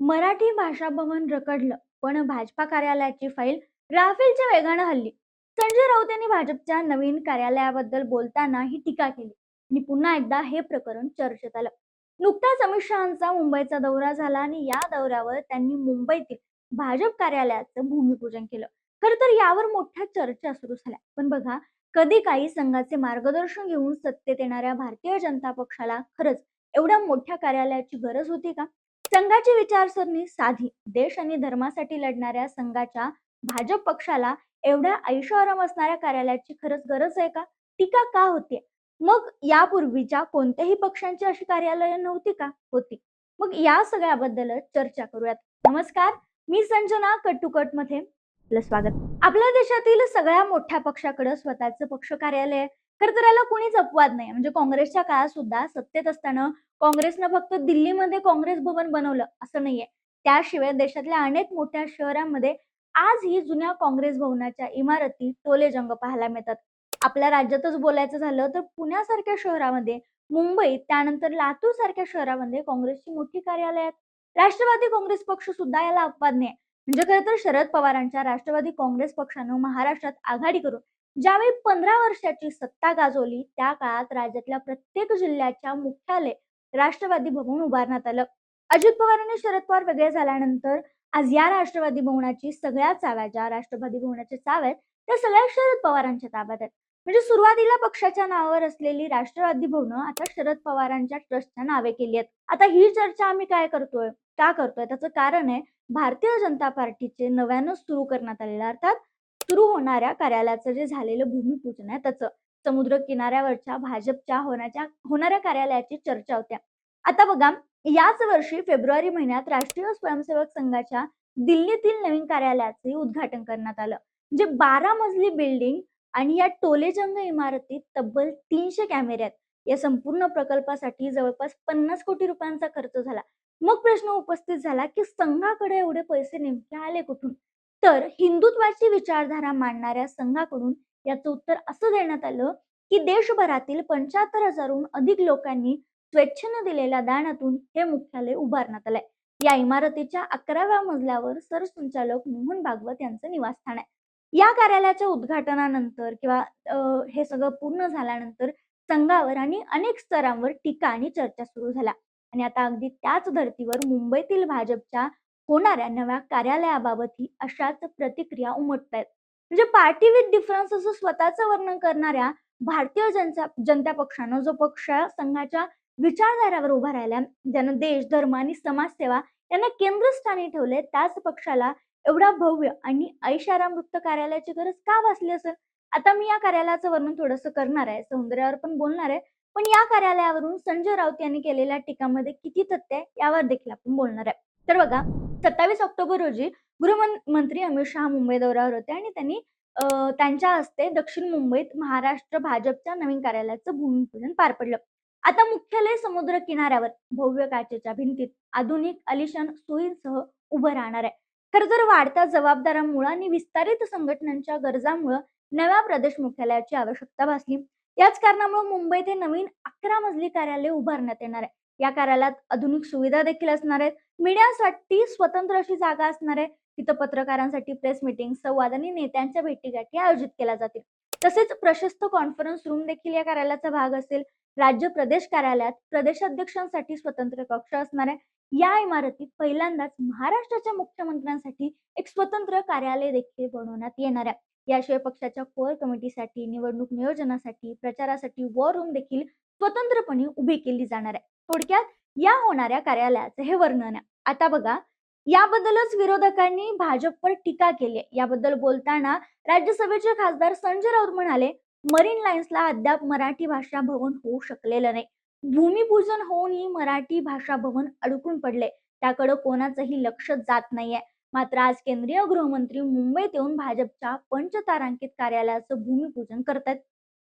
मराठी भाषा भवन रकडलं पण भाजपा कार्यालयाची फाईल राफेलच्या वेगानं हल्ली. संजय राऊत यांनी भाजपच्या नवीन कार्यालयाबद्दल बोलताना ही टीका केली आणि पुन्हा एकदा हे प्रकरण चर्चेत आलं. नुकताच अमित शहाचा मुंबईचा दौरा झाला आणि या दौऱ्यावर त्यांनी मुंबईतील भाजप कार्यालयाचं भूमिपूजन केलं. खर तर यावर मोठ्या चर्चा सुरू झाल्या. पण बघा कधी काही संघाचे मार्गदर्शन घेऊन सत्तेत येणाऱ्या भारतीय जनता पक्षाला खरंच एवढ्या मोठ्या कार्यालयाची गरज होती का? संघाची विचारसरणी साधी. देश आणि धर्मासाठी लढणाऱ्या संघाच्या भाजप पक्षाला एवढ्या ऐशोआराम असणाऱ्या कार्यालयाची खरंच गरज आहे का? टीका का होते? मग यापूर्वीच्या कोणत्याही पक्षांची अशी कार्यालय नव्हती का? होती. मग या सगळ्याबद्दल चर्चा करूयात. नमस्कार मी संजना कटमध्ये आपलं स्वागत. आपल्या देशातील सगळ्या मोठ्या पक्षाकडे स्वतःचं पक्ष कार्यालय खरं तर याला कुणीच अपवाद नाही. म्हणजे काँग्रेसच्या काळात सुद्धा सत्तेत असताना काँग्रेसनं फक्त दिल्लीमध्ये काँग्रेस भवन बनवलं असं नाहीये. त्याशिवाय देशातल्या अनेक मोठ्या शहरांमध्ये आजही जुन्या काँग्रेस भवनाच्या इमारती टोलेजंग पाहायला मिळतात. आपल्या राज्यातच बोलायचं झालं तर पुण्यासारख्या शहरामध्ये मुंबईत त्यानंतर लातूर सारख्या शहरामध्ये काँग्रेसची मोठी कार्यालय आहेत. राष्ट्रवादी काँग्रेस पक्ष सुद्धा याला अपवाद नाही म्हणजे खरं तर शरद पवारांच्या राष्ट्रवादी काँग्रेस पक्षानं महाराष्ट्रात आघाडी करून ज्यावेळी पंधरा वर्षाची सत्ता गाजवली त्या काळात राज्यातल्या प्रत्येक जिल्ह्याच्या मुख्यालय राष्ट्रवादी भवन उभारण्यात आलं. अजित पवार आणि शरद पवार वेगळे झाल्यानंतर आज या राष्ट्रवादी भवनाची सगळ्या चाव्या ज्या राष्ट्रवादी भवनाच्या चाव्या आहेत त्या सगळ्या शरद पवारांच्या ताब्यात आहेत. म्हणजे सुरुवातीला पक्षाच्या नावावर असलेली राष्ट्रवादी भवन आता शरद पवारांच्या ट्रस्टच्या नावे केली आहेत. आता ही चर्चा आम्ही काय करतोय? का करतोय? त्याचं कारण आहे भारतीय जनता पार्टीचे नव्यानं सुरू करण्यात आलेलं अर्थात सुरू होणाऱ्या कार्यालयाचं जे झालेलं भूमिपूजन आहे त्याचं समुद्र किनाऱ्यावरच्या भाजपच्या होण्याच्या होणाऱ्या कार्यालयाची चर्चा होत्या. आता बघा याच वर्षी फेब्रुवारी महिन्यात राष्ट्रीय स्वयंसेवक संघाच्या दिल्लीतील नवीन कार्यालयाचे उद्घाटन करण्यात आलं. जे बारा मजली बिल्डिंग आणि या टोलेजंग इमारतीत तब्बल तीनशे कॅमेरे आहेत. या संपूर्ण प्रकल्पासाठी जवळपास पन्नास कोटी रुपयांचा खर्च झाला. मग प्रश्न उपस्थित झाला की संघाकडे एवढे पैसे नेमके आले कुठून? तर हिंदुत्वाची विचारधारा मांडणाऱ्या संघाकडून याचं उत्तर असं देण्यात आलं की देशभरातील पंच्याहत्तर हजारहून अधिक लोकांनी स्वेच्छेनं दिलेल्या दानातून हे मुख्यालय उभारण्यात आलंय. या इमारतीच्या अकराव्या मजल्यावर सरसंचालक मोहन भागवत यांचं निवासस्थान आहे. या कार्यालयाच्या उद्घाटनानंतर किंवा हे सगळं पूर्ण झाल्यानंतर संघावर आणि अनेक स्तरांवर टीका आणि चर्चा सुरू झाल्या. आणि आता अगदी त्याच धर्तीवर मुंबईतील भाजपच्या होणाऱ्या नव्या कार्यालयाबाबतही अशाच प्रतिक्रिया उमटत आहेत म्हणजे पार्टी विथ डिफरन्स असं स्वतःचं वर्णन करणाऱ्या भारतीय जनता जनता पक्षानं जो पक्ष संघाच्या विचारधाऱ्यावर उभा राहिला ज्यानं देश धर्म आणि समाजसेवा यांना केंद्रस्थानी ठेवले त्याच पक्षाला एवढा भव्य आणि ऐशारामृक्त कार्यालयाची गरज का भासली असेल आता मी या कार्यालयाचं वर्णन थोडस करणार आहे सौंदर्यावर पण बोलणार आहे पण या कार्यालयावरून संजय राऊत यांनी केलेल्या टीकामध्ये किती तथ्य आहे यावर देखील आपण बोलणार आहे. तर बघा सत्तावीस ऑक्टोबर रोजी गृहमंत्री अमित शहा मुंबई दौऱ्यावर होते आणि त्यांनी त्यांच्या हस्ते दक्षिण मुंबईत महाराष्ट्र भाजपच्या नवीन कार्यालयाचं भूमिपूजन पार पडलं. आता मुख्यालय समुद्र किनाऱ्यावर भव्य काचेच्या भिंतीत आधुनिक अलिशान सोयींसह उभं राहणार आहे. खर तर वाढत्या जबाबदाऱ्यामुळे आणि विस्तारित संघटनांच्या गरजामुळं नव्या प्रदेश मुख्यालयाची आवश्यकता भासली याच कारणामुळे मुंबईत हे नवीन अकरा मजली कार्यालय उभारण्यात येणार आहे. या कार्यालयात आधुनिक सुविधा देखील असणार आहेत. मीडियासाठी स्वतंत्र अशी जागा असणार आहे तिथं पत्रकारांसाठी प्रेस मिटिंग संवाद आणि नेत्यांच्या भेटीगाठी आयोजित केल्या जातील. तसेच प्रशस्त कॉन्फरन्स रूम देखील या कार्यालयाचा भाग असेल. राज्य प्रदेश कार्यालयात प्रदेशाध्यक्षांसाठी स्वतंत्र कक्ष असणार आहे. या इमारतीत पहिल्यांदाच महाराष्ट्राच्या मुख्यमंत्र्यांसाठी एक स्वतंत्र कार्यालय देखील बनवण्यात येणार आहे. याशिवाय पक्षाच्या कोर कमिटीसाठी निवडणूक नियोजनासाठी प्रचारासाठी वॉर रूम देखील स्वतंत्रपणे उभी केली जाणार आहे. थोडक्यात या होणाऱ्या कार्यालयाचं हे वर्णन आता बघा याबद्दलच विरोधकांनी भाजपवर टीका केली याबद्दल बोलताना राज्यसभेचे खासदार संजय राऊत म्हणाले मरीन लाईन्सला अद्याप मराठी भाषा भवन होऊ शकलेलं नाही. भूमिपूजन होऊनही मराठी भाषा भवन अडकून पडले. त्याकडे कोणाचंही लक्ष जात नाहीये. मात्र आज केंद्रीय गृहमंत्री मुंबईत येऊन भाजपच्या पंचतारांकित कार्यालयाचं भूमिपूजन करतात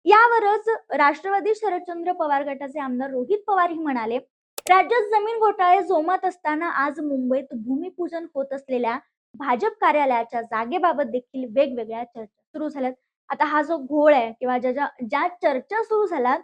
यावरच राष्ट्रवादी शरदचंद्र पवार गटाचे आमदार रोहित पवार ही म्हणाले राज्यात जमीन घोटाळे जोमात असताना आज मुंबईत भूमिपूजन होत असलेल्या भाजप कार्यालयाच्या जागेबाबत देखील वेगवेगळ्या चर्चा सुरू झाल्यात. आता हा जो घोळ आहे किंवा ज्या ज्या चर्चा सुरू झाल्यात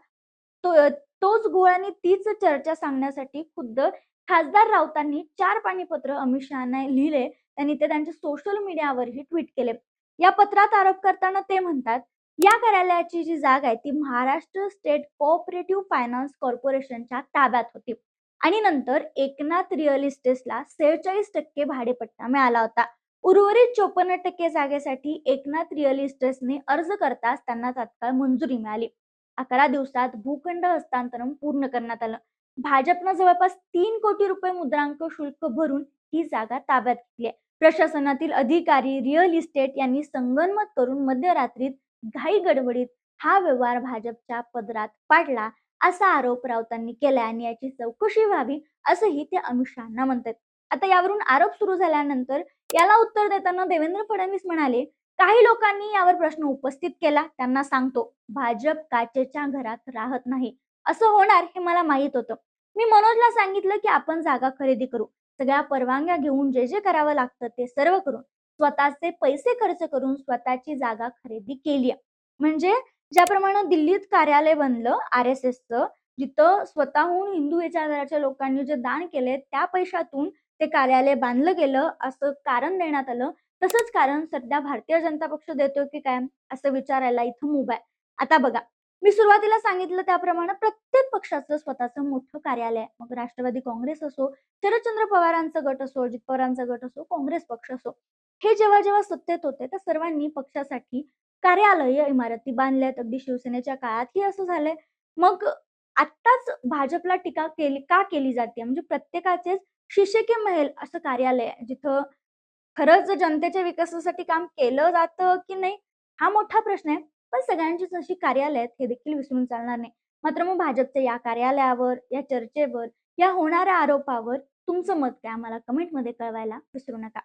तो तोच घोळ आणि तीच चर्चा सांगण्यासाठी खुद्द खासदार राऊतांनी चार पाणीपत्र अमित शहाने लिहिले. त्यांनी ते त्यांच्या सोशल मीडियावरही ट्विट केले. या पत्रात आरोप करताना ते म्हणतात या कार्यालयाची जी जागा आहे ती महाराष्ट्र स्टेट कोऑपरेटिव्ह फायनान्स कॉर्पोरेशनच्या ताब्यात होती. आणि नंतर एकनाथ रिअल इस्टेट्सला सेहेचाळीस टक्के भाडेपट्टा मिळाला होता. उर्वरित चोपन्न टक्के जागेसाठी एकनाथ रिअल इस्टेट्सने अर्ज करताच त्यांना तात्काळ मंजुरी मिळाली. अकरा दिवसात भूखंड हस्तांतरण पूर्ण करण्यात आलं. भाजपनं जवळपास तीन कोटी रुपये मुद्रांक शुल्क भरून ही जागा ताब्यात घेतली प्रशासनातील अधिकारी रिअल इस्टेट यांनी संगनमत करून मध्यरात्रीत घाई गडबडीत हा व्यवहार भाजपच्या पदरात पाडला असा आरोप राऊतांनी केला आणि याची चौकशी व्हावी असंही ते अमित शहाना म्हणतात. आता यावरून आरोप सुरू झाल्यानंतर याला उत्तर देताना देवेंद्र फडणवीस म्हणाले काही लोकांनी यावर प्रश्न उपस्थित केला त्यांना सांगतो भाजप काचेच्या घरात राहत नाही. असं होणार हे मला माहीत होतं. मी मनोजला सांगितलं की आपण जागा खरेदी करू. सगळ्या परवानग्या घेऊन जे जे करावं लागतं ते सर्व करून स्वतःचे पैसे खर्च करून स्वतःची जागा खरेदी केली म्हणजे ज्याप्रमाणे दिल्लीत कार्यालय बनलं आर एस एसचं जिथं स्वतःहून हिंदू विचारधाराच्या लोकांनी जे दान केले त्या पैशातून ते कार्यालय बांधलं गेलं असं कारण देण्यात आलं. तसंच कारण सध्या भारतीय जनता पक्ष देतोय की काय असं विचारायला इथं मुभा आहे. आता बघा मी सुरुवातीला सांगितलं त्याप्रमाणे प्रत्येक पक्षाचं स्वतःचं मोठं कार्यालय मग राष्ट्रवादी काँग्रेस असो शरदचंद्र पवारांचा गट असो अजित पवारांचा गट असो काँग्रेस पक्ष असो. हे जेव्हा जेव्हा सत्तेत होते त्या सर्वांनी पक्षासाठी कार्यालय इमारती बांधल्यात. अगदी शिवसेनेच्या काळातही असं झालंय. मग आत्ताच भाजपला टीका केली का केली जाते म्हणजे प्रत्येकाचेच शिष्यके महल असं कार्यालय आहे जिथं खरंच जनतेच्या विकासासाठी काम केलं जातं की नाही हा मोठा प्रश्न आहे. पण सगळ्यांचीच अशी कार्यालय आहेत हे देखील विसरून चालणार नाही. मात्र मग भाजपच्या या कार्यालयावर या चर्चेवर या होणाऱ्या आरोपावर तुमचं मत काय? आम्हाला कमेंटमध्ये कळवायला विसरू नका.